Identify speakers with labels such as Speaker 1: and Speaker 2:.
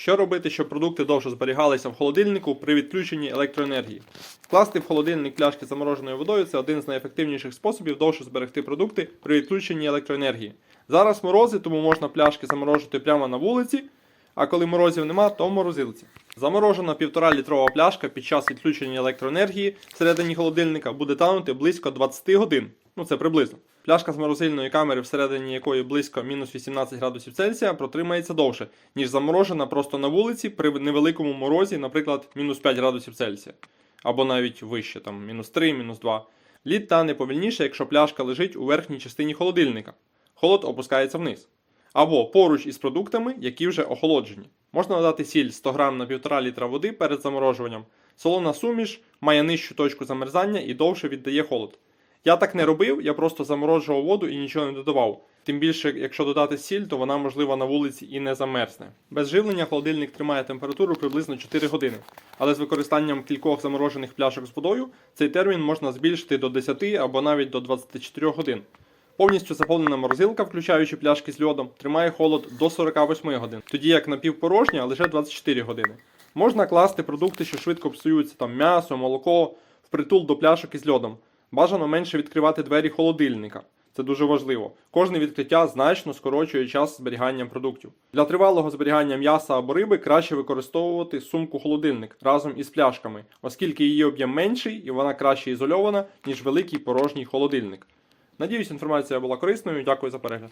Speaker 1: Що робити, щоб продукти довше зберігалися в холодильнику при відключенні електроенергії? Вкласти в холодильник пляшки замороженою водою це один з найефективніших способів довше зберегти продукти при відключенні електроенергії. Зараз морози, тому можна пляшки заморожити прямо на вулиці, а коли морозів нема, то в морозилці. Заморожена 1,5 літрова пляшка під час відключення електроенергії всередині холодильника буде танути близько 20 годин. Ну це приблизно. Пляшка з морозильної камери, всередині якої близько мінус 18 градусів Цельсія, протримається довше, ніж заморожена просто на вулиці при невеликому морозі, наприклад, мінус 5 градусів Цельсія. Або навіть вище, там мінус 3, мінус 2. Лід тане повільніше, якщо пляшка лежить у верхній частині холодильника. Холод опускається вниз. Або поруч із продуктами, які вже охолоджені. Можна додати сіль 100 г на 1,5 літра води перед заморожуванням. Солона суміш має нижчу точку замерзання і довше віддає холод. Я так не робив, я просто заморожував воду і нічого не додавав. Тим більше, якщо додати сіль, то вона можливо на вулиці і не замерзне. Без живлення холодильник тримає температуру приблизно 4 години, але з використанням кількох заморожених пляшок з водою цей термін можна збільшити до 10 або навіть до 24 годин. Повністю заповнена морозилка, включаючи пляшки з льодом, тримає холод до 48 годин, тоді як напівпорожня лише 24 години. Можна класти продукти, що швидко псуються, там м'ясо, молоко, впритул до пляшок із льодом. Бажано менше відкривати двері холодильника. Це дуже важливо. Кожне відкриття значно скорочує час зберігання продуктів. Для тривалого зберігання м'яса або риби краще використовувати сумку-холодильник разом із пляшками, оскільки її об'єм менший і вона краще ізольована, ніж великий порожній холодильник. Надіюсь, інформація була корисною. Дякую за перегляд.